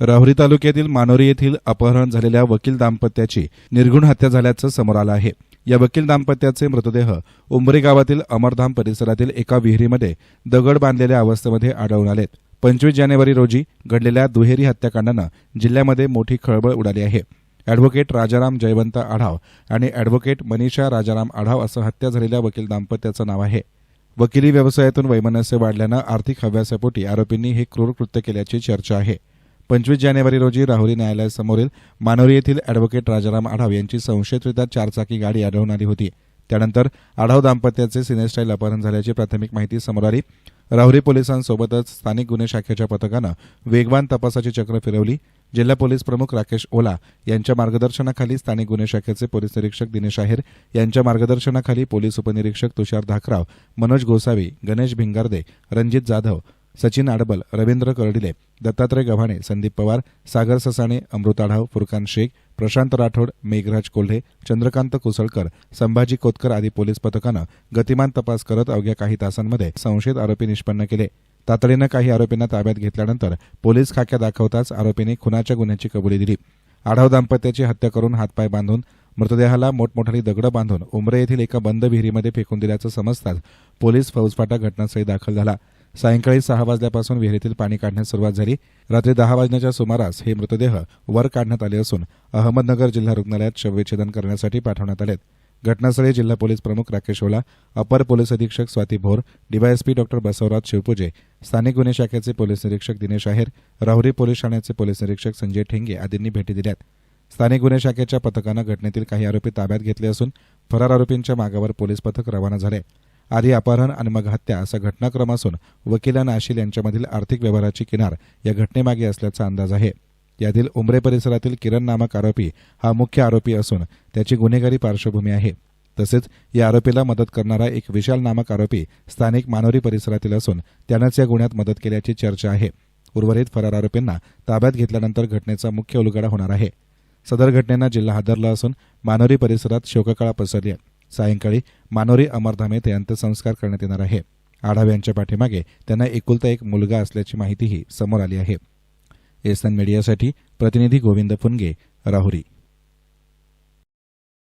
राहुरी तालुक्यातील मानोरी येथील अपहरण झालेल्या वकील दाम्पत्याची निर्घुण हत्या झाल्याचं समोर आलं आहे. या वकील दाम्पत्याचे मृतदेह उंबरे गावातील अमरधाम परिसरातील एका विहिरीमध्ये दगड बांधलेल्या अवस्थेमध्ये आढळून आलेत. पंचवीस जानेवारी रोजी घडलेल्या दुहेरी हत्याकांडानं जिल्ह्यामध्ये मोठी खळबळ उडाली आहे. अॅडव्होकेट राजाराम जयवंत आढाव आणि अॅडव्होकेट मनीषा राजाराम आढाव असं हत्या झालेल्या वकील दाम्पत्याचं नाव आहे. वकिली व्यवसायातून वैमनस्य वाढल्यानं आर्थिक हव्यासापोटी आरोपींनी हे क्रूर कृत्य केल्याची चर्चा आहे. पंचवीस जानेवारी रोजी राहुरी न्यायालयासमोरील मानोरी येथील अॅडव्होकेट राजाराम आढाव यांची संशयितरित्या चारचाकी गाडी आढळून आली होती. त्यानंतर आढाव दाम्पत्याचे सिनेस्टाईल अपहरण झाल्याची प्राथमिक माहिती समोर आली. राहुरी पोलिसांसोबतच स्थानिक गुन्हे शाखेच्या पथकानं वेगवान तपासाची चक्र फिरवली. जिल्हा पोलीस प्रमुख राकेश ओला यांच्या मार्गदर्शनाखाली स्थानिक गुन्हे शाखेचे पोलीस निरीक्षक दिनेश आहेर यांच्या मार्गदर्शनाखाली पोलीस उपनिरीक्षक तुषार धाकराव मनोज गोसावी गणेश भिंगारदे रणजित जाधव सचिन आडबल रवींद्र कर्डिले दत्तात्रय गव्हाणे संदीप पवार सागर ससाणे अमृताढाव फुरकान शेख प्रशांत राठोड मेघराज कोल्हे चंद्रकांत कुसळकर संभाजी कोतकर आदी पोलीस पथकानं गतिमान तपास करत अवघ्या काही तासांमध्ये संशयित आरोपी निष्पन्न केले. तातडीनं काही आरोपींना ताब्यात घेतल्यानंतर पोलीस खाक्या दाखवताच आरोपींनी खुनाच्या गुन्ह्याची कबुली दिली. आढाव दाम्पत्याची हत्या करून हातपाय बांधून मृतदेहाला मोठमोठाली दगडं बांधून उमरे येथील एका बंद विहिरीमध्ये फेकून दिल्याचं समजताच पोलीस फौजफाटा घटनास्थळी दाखल झाला. सायंकाळी सहा वाजल्यापासून विहिरीतील पाणी काढण्यास सुरुवात झाली. रात्री दहा वाजण्याच्या सुमारास हे मृतदेह वर काढण्यात आले असून अहमदनगर जिल्हा रुग्णालयात शवविच्छेदन करण्यासाठी पाठवण्यात आलेत. घटनास्थळी जिल्हा पोलीस प्रमुख राकेश ओला अपर पोलीस अधीक्षक स्वाती भोर डीवायएसपी डॉक्टर बसवराज शिवपूजे स्थानिक गुन्हे शाखेचे पोलीस निरीक्षक दिनेश आहेर राहुरी पोलीस ठाण्याचे पोलीस निरीक्षक संजय ठेंगे आदींनी भेटी दिल्यात. स्थानिक गुन्हे शाखेच्या पथकानं घटनेतील काही आरोपी ताब्यात घेतले असून फरार आरोपींच्या मागावर पोलीस पथक रवाना झाले. आधी अपहरण आणि मग हत्या असा घटनाक्रम असून वकील आणि आशिल यांच्यामधील आर्थिक व्यवहाराची किनार या घटनेमागे असल्याचा अंदाज आहे. यातील उमरे परिसरातील किरण नामक आरोपी हा मुख्य आरोपी असून त्याची गुन्हेगारी पार्श्वभूमी आहे. तसेच या आरोपीला मदत करणारा एक विशाल नामक आरोपी स्थानिक मानोरी परिसरातील असून त्यानंच या गुन्ह्यात मदत केल्याची चर्चा आहे. उर्वरित फरार आरोपींना ताब्यात घेतल्यानंतर घटनेचा मुख्य उलगडा होणार आहे. सदर घटनेनं जिल्हा हादरला असून मानोरी परिसरात शोककळा पसरली आहे. सायंकाळी मानोरी अमरधाम येथे अंत्यसंस्कार करण्यात येणार आहे. आढाव यांच्या पाठीमागे त्यांना एकुलता एक मुलगा असल्याची माहितीही समोर आली आहे. एसन मीडियासाठी प्रतिनिधी गोविंद फुनगे राहुरी.